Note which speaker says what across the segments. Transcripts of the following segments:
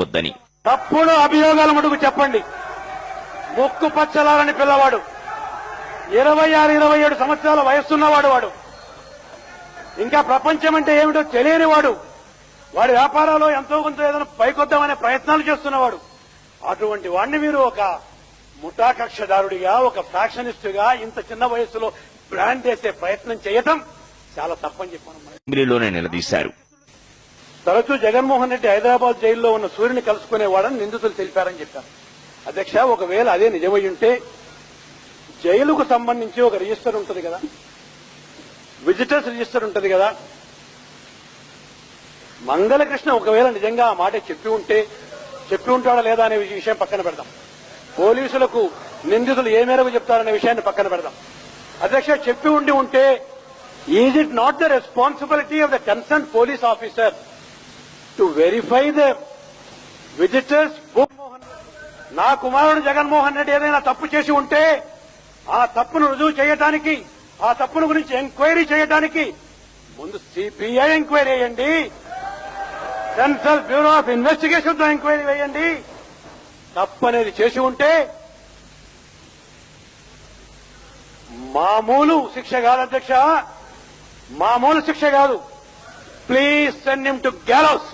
Speaker 1: చేయవద్దని
Speaker 2: తప్పుడు అభియోగాల మటుకు చెప్పండి. ముక్కు పచ్చలారని పిల్లవాడు. ఇరవై ఆరు ఇరవై ఏడు సంవత్సరాల వయస్సున్నవాడు వాడు. ఇంకా ప్రపంచం అంటే ఏమిటో తెలియని వాడు. వాడి వ్యాపారాల్లో ఎంతో కొంత ఏదైనా పైకొద్దామనే ప్రయత్నాలు చేస్తున్నవాడు. అటువంటి వాడిని మీరు ఒక ముఠా కక్షదారుడిగా ఒక ఫ్యాక్షనిస్టుగా ఇంత చిన్న వయస్సులో బ్రాండ్ వేసే ప్రయత్నం చేయటం చాలా తప్పని చెప్పాను
Speaker 1: అసెంబ్లీలోనే నిలదీశారు.
Speaker 2: తరచూ జగన్మోహన్ రెడ్డి హైదరాబాద్ జైల్లో ఉన్న సూర్యుని కలుసుకునేవాడని నిందితులు తెలిపారని చెప్పారు. అధ్యక్ష ఒకవేళ అదే నిజమై ఉంటే జైలుకు సంబంధించి ఒక రిజిస్టర్ ఉంటుంది కదా? విజిటర్స్ రిజిస్టర్ ఉంటుంది కదా? మంగళకృష్ణ ఒకవేళ నిజంగా ఆ మాట చెప్పి ఉంటే చెప్పి ఉంటాడా లేదా అనే విషయం పక్కన పెడదాం. పోలీసులకు నిందితులు ఏ మేరకు చెప్తారనే విషయాన్ని పక్కన పెడదాం. అధ్యక్ష చెప్పి ఉండి ఉంటే is it not the responsibility of the concern police officer to verify the visitors నా కుమారుడు జగన్మోహన్ రెడ్డి ఏదైనా తప్పు చేసి ఉంటే ఆ తప్పును రుజువు చేయడానికి ఆ తప్పును గురించి ఎంక్వైరీ చేయడానికి ముందు సిబిఐ ఎంక్వైరీ వేయండి సెంట్రల్ బ్యూరో ఆఫ్ ఇన్వెస్టిగేషన్తో ఎంక్వైరీ వేయండి తప్పు అనేది చేసి ఉంటే మామూలు శిక్ష కాదు అధ్యక్ష. మామూలు శిక్ష కాదు. Please send him to gallows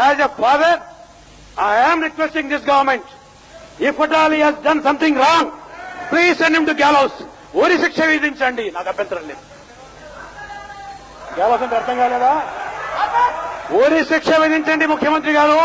Speaker 2: as a father I am requesting this government if at all he's done something wrong please send him to gallows ఊరి శిక్ష విధించండి. నాకు అభ్యంతరం లేదు. గ్యాలోస్ అంటే అర్థం కాలేదా? ఊరి శిక్ష విధించండి ముఖ్యమంత్రి గారు.